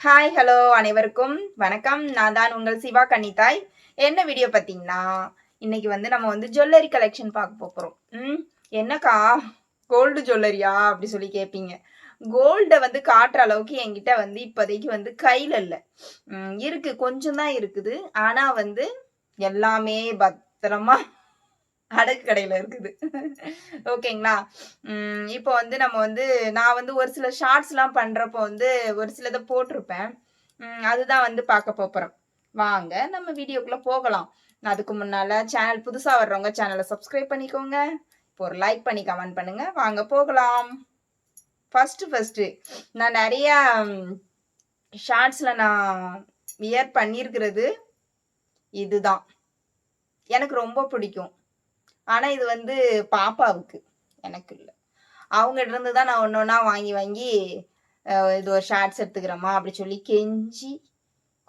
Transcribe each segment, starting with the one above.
Hi hello அனைவருக்கும் வணக்கம். நான் தான் உங்கள் சிவா கன்னித்தாய். என்ன வீடியோ பார்த்தீங்கன்னா இன்னைக்கு வந்து நம்ம வந்து ஜுவல்லரி கலெக்ஷன் பார்க்க போகிறோம் ம் என்னக்கா? கோல்டு ஜுவல்லரியா அப்படி சொல்லி கேட்பீங்க கோல்டை வந்து காட்டுற அளவுக்கு என்கிட்ட வந்து இப்போதைக்கு வந்து கையில் இல்லை. இருக்குது கொஞ்சம் தான் இருக்குது. ஆனால் வந்து எல்லாமே பத்திரமா அடகு கடையில் இருக்குது. ஓகேங்களா? இப்போ வந்து நம்ம வந்து நான் வந்து ஒரு சில ஷார்ட்ஸ்லாம் பண்ணுறப்போ வந்து ஒரு சிலதை போட்டிருப்பேன். அதுதான் வந்து பார்க்க போகிறோம் வாங்க நம்ம வீடியோக்குள்ளே போகலாம். அதுக்கு முன்னால் சேனல் புதுசாக வர்றவங்க சேனலை சப்ஸ்கிரைப் பண்ணிக்கோங்க. இப்போ ஒரு லைக் பண்ணி கமெண்ட் பண்ணுங்க. வாங்க போகலாம். ஃபர்ஸ்ட் ஃபர்ஸ்ட் நான் நிறையா ஷார்ட்ஸில் நான் வியர் பண்ணியிருக்கிறது இதுதான். எனக்கு ரொம்ப பிடிக்கும். ஆனால் இது வந்து பாப்பாவுக்கு எனக்கு இல்லை. அவங்ககிட்ட இருந்து தான் நான் ஒன்று ஒன்றா வாங்கி வாங்கி இது ஒரு ஷார்ட்ஸ் எடுத்துக்கிறோமா அப்படி சொல்லி கெஞ்சி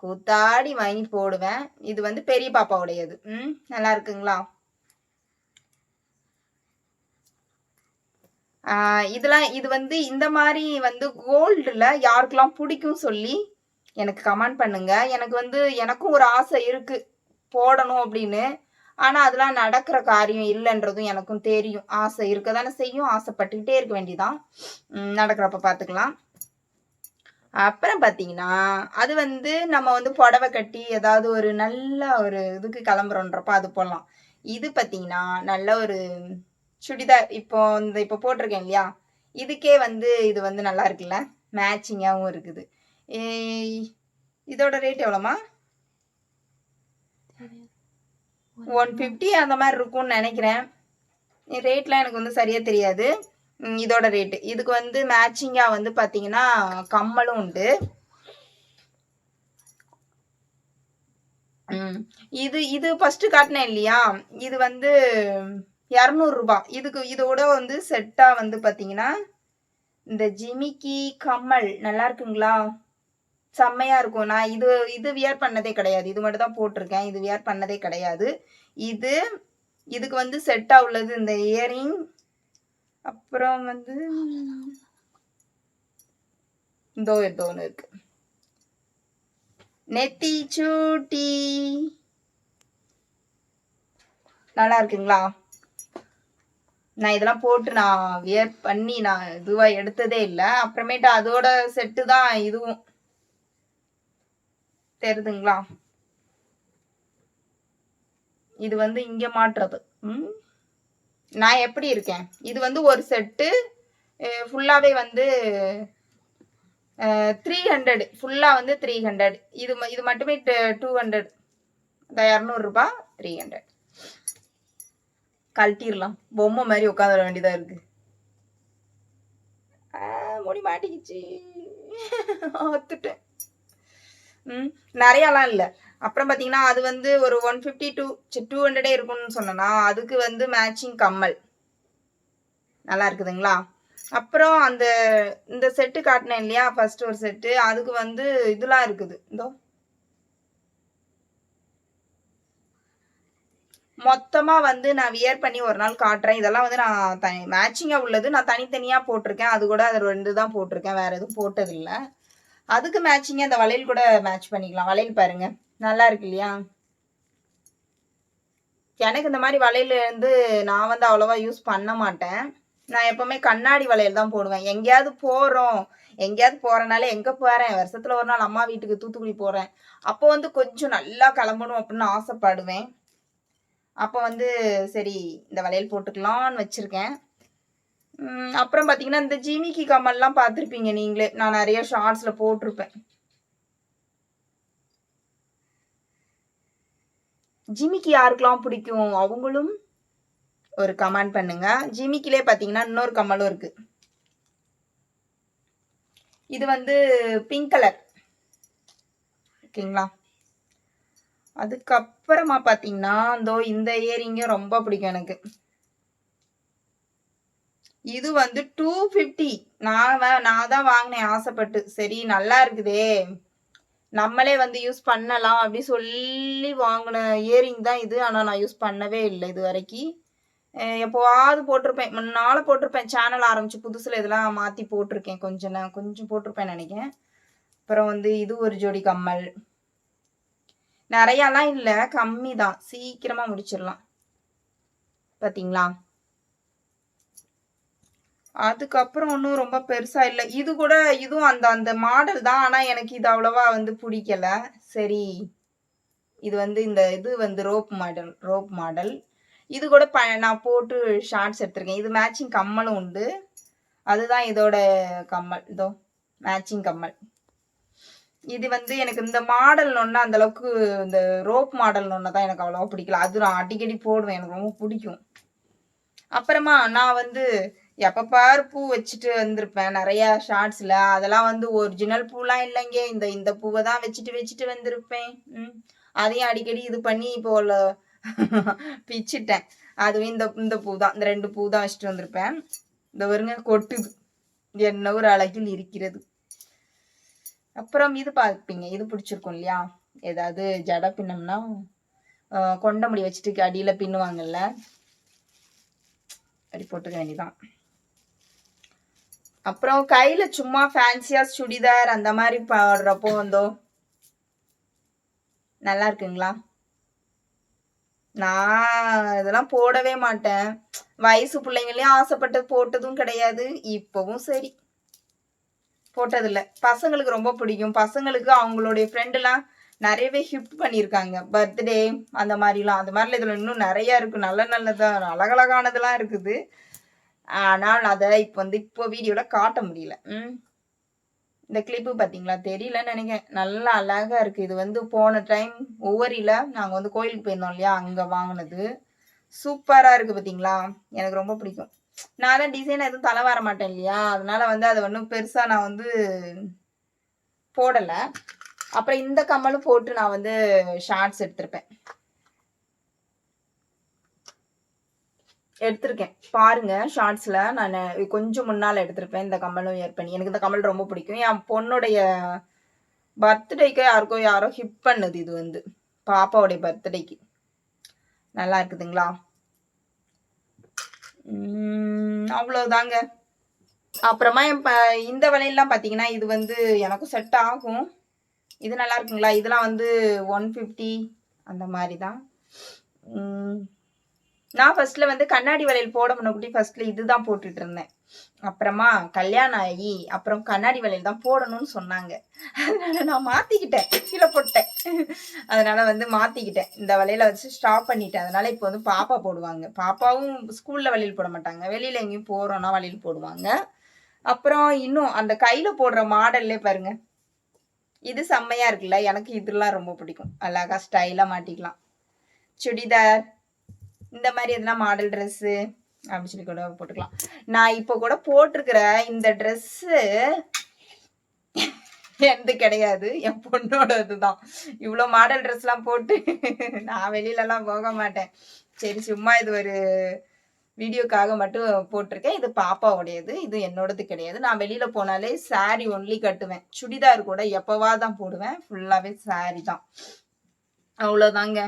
கூத்தாடி வாங்கி போடுவேன். இது வந்து பெரிய பாப்பாவுடையது. ம் நல்லா இருக்குங்களா? இதெல்லாம் இது வந்து இந்த மாதிரி வந்து கோல்டில் யாருக்கெல்லாம் பிடிக்கும் சொல்லி எனக்கு கமெண்ட் பண்ணுங்க. எனக்கு வந்து எனக்கும் ஒரு ஆசை இருக்கு. போடணும் அப்படின்னு. ஆனால் அதெல்லாம் நடக்கிற காரியம் இல்லைன்றதும் எனக்கும் தெரியும். ஆசை இருக்க தானே செய்யும். ஆசைப்பட்டுக்கிட்டே இருக்க வேண்டியதான் நடக்கிறப்ப பார்த்துக்கலாம் அப்புறம் பார்த்தீங்கன்னா அது வந்து நம்ம வந்து புடவை கட்டி ஏதாவது ஒரு நல்ல ஒரு இதுக்கு கிளம்புறோன்றப்ப அது போடலாம். இது பார்த்தீங்கன்னா நல்ல ஒரு சுடிதார் இப்போ இந்த இப்போ போட்டிருக்கேன் இல்லையா? இதுக்கே வந்து இது வந்து நல்லா இருக்குல்ல? மேட்சிங்காகவும் இருக்குது. இதோட ரேட் எவ்வளோமா ஒன் ஃபிஃப்டி அந்த மாதிரி இருக்கும்னு நினைக்கிறேன். ரேட்லாம் எனக்கு வந்து சரியாக தெரியாது. இதோட ரேட்டு இதுக்கு வந்து மேட்சிங்காக வந்து பார்த்தீங்கன்னா கம்மலும் உண்டு. இது இது ஃபஸ்ட்டு காட்டினேன் இல்லையா? இது வந்து இரநூறுபா இதுக்கு இதோட வந்து செட்டாக வந்து பார்த்தீங்கன்னா இந்த ஜிமிக்கி கம்மல் நல்லா இருக்குங்களா? செம்மையா இருக்கும். நான் இது இது வியர் பண்ணதே கிடையாது. இது மட்டும் தான் போட்டிருக்கேன். இது வியர் பண்ணதே கிடையாது. இது இதுக்கு வந்து செட்டாக உள்ளது இந்த இயரிங் அப்புறம் வந்து இதோ இதோ ஒன்று இருக்கு. நெத்தி சூட்டி. நல்லா இருக்குங்களா? நான் இதெல்லாம் போட்டு நான் வியர் பண்ணி நான் இதுவாக எடுத்ததே இல்லை. அப்புறமேட்டு அதோட செட்டு தான் இதுவும். தெரியுதுங்களா இது வந்து இங்க மாட்டுறது. ம்? நான் எப்படி இருக்கேன்? இது வந்து ஒரு செட்டு ஃபுல்லாகவே வந்து த்ரீ ஹண்ட்ரட் ஃபுல்லாக வந்து த்ரீ ஹண்ட்ரட் இது இது மட்டுமே டூ ஹண்ட்ரட் இந்த இரநூறுபா த்ரீ ஹண்ட்ரட் கழட்டிடலாம் பொம்மை மாதிரி உட்காந்துட வேண்டியதாக இருக்கு. முடி மாட்டிக்கிச்சு. ஒத்துட்டேன். நிறையாலாம் இல்லை. அப்புறம் பார்த்தீங்கன்னா அது வந்து ஒரு ஒன் ஃபிஃப்டி டூ டூ ஹண்ட்ரடே இருக்கும்னு சொன்னேன்னா அதுக்கு வந்து மேட்சிங் கம்மல். நல்லா இருக்குதுங்களா? அப்புறம் அந்த இந்த செட்டு காட்டினேன் இல்லையா ஃபர்ஸ்ட் ஒரு செட்டு அதுக்கு வந்து இதெல்லாம் இருக்குது. இதோ. மொத்தமாக வந்து நான் வியர் பண்ணி ஒரு நாள் காட்டுறேன். இதெல்லாம் வந்து நான் தனி மேட்சிங்காக உள்ளது. நான் தனித்தனியாக போட்டிருக்கேன். அது கூட அது ரெண்டு தான் போட்டிருக்கேன். வேறு எதுவும் போட்டதில்லை. அதுக்கு மேட்சிங்காக அந்த வளையல் கூட மேட்ச் பண்ணிக்கலாம். வளையல் பாருங்க. நல்லா இருக்கு இல்லையா? எனக்கு இந்த மாதிரி வளையல் வந்து நான் வந்து அவ்வளோவா யூஸ் பண்ண மாட்டேன். நான் எப்பவுமே கண்ணாடி வளையல் தான் போடுவேன். எங்கேயாவது போகிறோம் எங்கேயாவது போகிறனால எங்கே போகிறேன் வருஷத்தில் ஒரு நாள் அம்மா வீட்டுக்கு தூத்துக்குடி போகிறேன் அப்போ வந்து கொஞ்சம் நல்லா கிளம்பணும் அப்படின்னு ஆசைப்படுவேன். அப்போ வந்து சரி இந்த வளையல் போட்டுக்கலாம்னு வச்சுருக்கேன். அப்புறம் பார்த்தீங்கன்னா இந்த ஜிமிக்கி கமல்லாம் பார்த்துருப்பீங்க நீங்களே. நான் நிறைய ஷார்ட்ஸில் போட்டிருப்பேன். ஜிமிக்கி யாருக்கெல்லாம் பிடிக்கும்? அவங்களும் ஒரு கமெண்ட் பண்ணுங்க. ஜிமிக்கிலே பார்த்தீங்கன்னா இன்னொரு கமலும் இருக்கு. இது வந்து பிங்க் கலர் ஓகேங்களா? அதுக்கப்புறமா பார்த்தீங்கன்னா இதோ இந்த இயரிங்கும் ரொம்ப பிடிக்கும் எனக்கு. இது வந்து டூ ஃபிஃப்டி நான் நான் தான் வாங்கினேன் ஆசைப்பட்டு. சரி நல்லா இருக்குதே. நம்மளே வந்து யூஸ் பண்ணலாம் அப்படி சொல்லி வாங்கின இயரிங் தான் இது. ஆனால் நான் யூஸ் பண்ணவே இல்லை இது வரைக்கும் எப்போவாவது போட்டிருப்பேன். முன்னால் போட்டிருப்பேன். சேனல் ஆரம்பிச்சு புதுசில் இதெல்லாம் மாற்றி போட்டிருக்கேன். கொஞ்சம் நான் கொஞ்சம் போட்டிருப்பேன் நினைக்கிறேன். அப்புறம் வந்து இது ஒரு ஜோடி கம்மல். நிறையாலாம் இல்லை. கம்மி தான் சீக்கிரமாக முடிச்சிடலாம். பார்த்தீங்களா அதுக்கப்புறம் ஒன்றும் ரொம்ப பெருசா இல்லை. இது கூட இதுவும் அந்த அந்த மாடல் தான். ஆனால் எனக்கு இது அவ்வளவா வந்து பிடிக்கல. சரி. இது வந்து இந்த இது வந்து ரோப் மாடல் ரோப் மாடல் இது கூட ப நான் போட்டு ஷார்ட்ஸ் எடுத்திருக்கேன். இது மேட்சிங் கம்மலும் உண்டு. அதுதான் இதோட கம்மல். இதோ மேட்சிங் கம்மல். இது வந்து எனக்கு இந்த மாடல் ஒன்று அந்த அளவுக்கு இந்த ரோப் மாடல் ஒன்று தான் எனக்கு அவ்வளோவா பிடிக்கல. அது நான் அடிக்கடி போடுவேன். எனக்கு ரொம்ப பிடிக்கும். அப்புறமா நான் வந்து எப்போ பாரு பூ வச்சுட்டு வந்திருப்பேன். நிறைய ஷார்ட்ஸில் அதெல்லாம் வந்து ஒரிஜினல் பூலாம் இல்லைங்க. இந்த இந்த பூவை தான் வச்சுட்டு வச்சுட்டு வந்திருப்பேன். ம். அதையும் அடிக்கடி இது பண்ணி இப்போ உள்ள பிச்சிட்டேன். அதுவும் இந்த இந்த பூ தான். இந்த ரெண்டு பூ தான் வச்சுட்டு வந்திருப்பேன். இந்த வருங்க கொட்டுது என்ன ஒரு அழகில் இருக்கிறது. அப்புறம் இது பார்ப்பீங்க. இது பிடிச்சிருக்கும் இல்லையா? ஏதாவது ஜடை பின்னம்னா கொண்ட முடி வச்சுட்டு அடியில் பின்னுவாங்கல்ல. அப்படி போட்டுக்க வேண்டியதான் அப்புறம் கையில சும்மா ஃபேன்சியா சுடிதார் அந்த மாதிரி பாடுறப்போ வந்தோ. நல்லா இருக்குங்களா? நான் இதெல்லாம் போடவே மாட்டேன். வயசு பிள்ளைங்களையும் ஆசைப்பட்டது போட்டதும் கிடையாது. இப்பவும் சரி. போட்டதில்ல. பசங்களுக்கு ரொம்ப பிடிக்கும். பசங்களுக்கு அவங்களுடைய ஃப்ரெண்டுலாம் நிறையவே ஹிஃப்ட் பண்ணியிருக்காங்க. பர்த்டே அந்த மாதிரிலாம். அந்த மாதிரிலாம் இதில் இன்னும் நிறைய இருக்குது நல்ல நல்லதா அழகழகானதெல்லாம் இருக்குது. ஆனால் அதை இப்போ வந்து இப்போ வீடியோவில் காட்ட முடியல. ம். இந்த கிளிப்பு பார்த்தீங்களா தெரியலன்னு நினைக்கிறேன். நல்லா அழகாக இருக்குது இது வந்து போன டைம் ஒவ்வொரியில் நாங்கள் வந்து கோயிலுக்கு போயிருந்தோம் இல்லையா? அங்கே வாங்கினது. சூப்பராக இருக்குது பார்த்தீங்களா எனக்கு ரொம்ப பிடிக்கும். நான் தான் டிசைன் எதுவும் தலை வர மாட்டேன் இல்லையா? அதனால வந்து அதை ஒன்றும் பெருசாக நான் வந்து போடலை. அப்புறம் இந்த கம்மலும் போட்டு நான் வந்து ஷார்ட்ஸ் எடுத்திருப்பேன். எடுத்திருக்கேன். பாருங்க ஷார்ட்ஸ்ல நான் கொஞ்சம் முன்னால எடுத்திருப்பேன் இந்த கமலும் ஏர் பண்ணி எனக்கு இந்த கமல் ரொம்ப பிடிக்கும். என் பொண்ணுடைய பர்த்டேக்கு யாருக்கோ யாரோ ஹிப் பண்ணுது இது வந்து. பாப்பாவுடைய பர்த்டேக்கு நல்லா இருக்குதுங்களா? அவ்வளோதாங்க அப்புறமா என் ப- இந்த விலையெல்லாம் பார்த்தீங்கன்னா இது வந்து எனக்கும் செட் ஆகும். இது நல்லா இருக்குங்களா? இதெல்லாம் வந்து ஒன் ஃபிஃப்டி அந்த மாதிரி தான் நான் ஃபர்ஸ்ட்ல வந்து கண்ணாடி வளையல் போட முன்னக்குட்டி ஃபர்ஸ்ட்ல இதுதான் போட்டுட்டு இருந்தேன் அப்புறமா கல்யாணம் ஆகி அப்புறம் கண்ணாடி வளையல் தான் போடணும்னு சொன்னாங்க. அதனால நான் மாத்திக்கிட்டேன் கீழே போட்டேன். அதனால வந்து மாத்திக்கிட்டேன். இந்த வளையல வச்சு ஸ்டாப் பண்ணிட்டேன். அதனால இப்போ வந்து பாப்பா போடுவாங்க. பாப்பாவும் ஸ்கூல்ல வளையல் போட மாட்டாங்க. வெளியில எங்கேயும் போறோம்னா வளையல் போடுவாங்க. அப்புறம் இன்னும் அந்த கையில போடுற மாடல்லே பாருங்க. இது செம்மையா இருக்குல்ல? எனக்கு இதெல்லாம் ரொம்ப பிடிக்கும். அழகா ஸ்டைலா மாட்டிக்கலாம். சுடிதார் இந்த மாதிரி எதுனா மாடல் ட்ரெஸ்ஸு அப்படின்னு சொல்லி கூட போட்டுக்கலாம். நான் இப்போ கூட போட்டிருக்கிற இந்த ட்ரெஸ்ஸு எனது கிடையாது. என் பொண்ணோட இதுதான் இவ்வளோ மாடல் ட்ரெஸ்லாம் போட்டு நான் வெளியிலலாம் போக மாட்டேன். சரி சும்மா இது ஒரு வீடியோக்காக மட்டும் போட்டிருக்கேன். இது பாப்பாவுடையது இது என்னோடது கிடையாது. நான் வெளியில் போனாலே சாரி ஒன்லி கட்டுவேன். சுடிதார் கூட எப்போவா தான் போடுவேன் ஃபுல்லாகவே சாரி தான். அவ்வளோதாங்க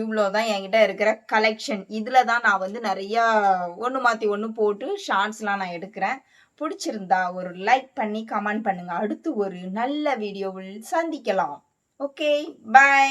இவ்வளோதான் என்கிட்ட இருக்கிற கலெக்ஷன் இதில் தான் நான் வந்து நிறையா ஒன்று மாற்றி ஒன்று போட்டு ஷார்ட்ஸ்லாம் நான் எடுக்கிறேன். பிடிச்சிருந்தா ஒரு லைக் பண்ணி கமெண்ட் பண்ணுங்கள் அடுத்து ஒரு நல்ல வீடியோவில் சந்திக்கலாம். Okay bye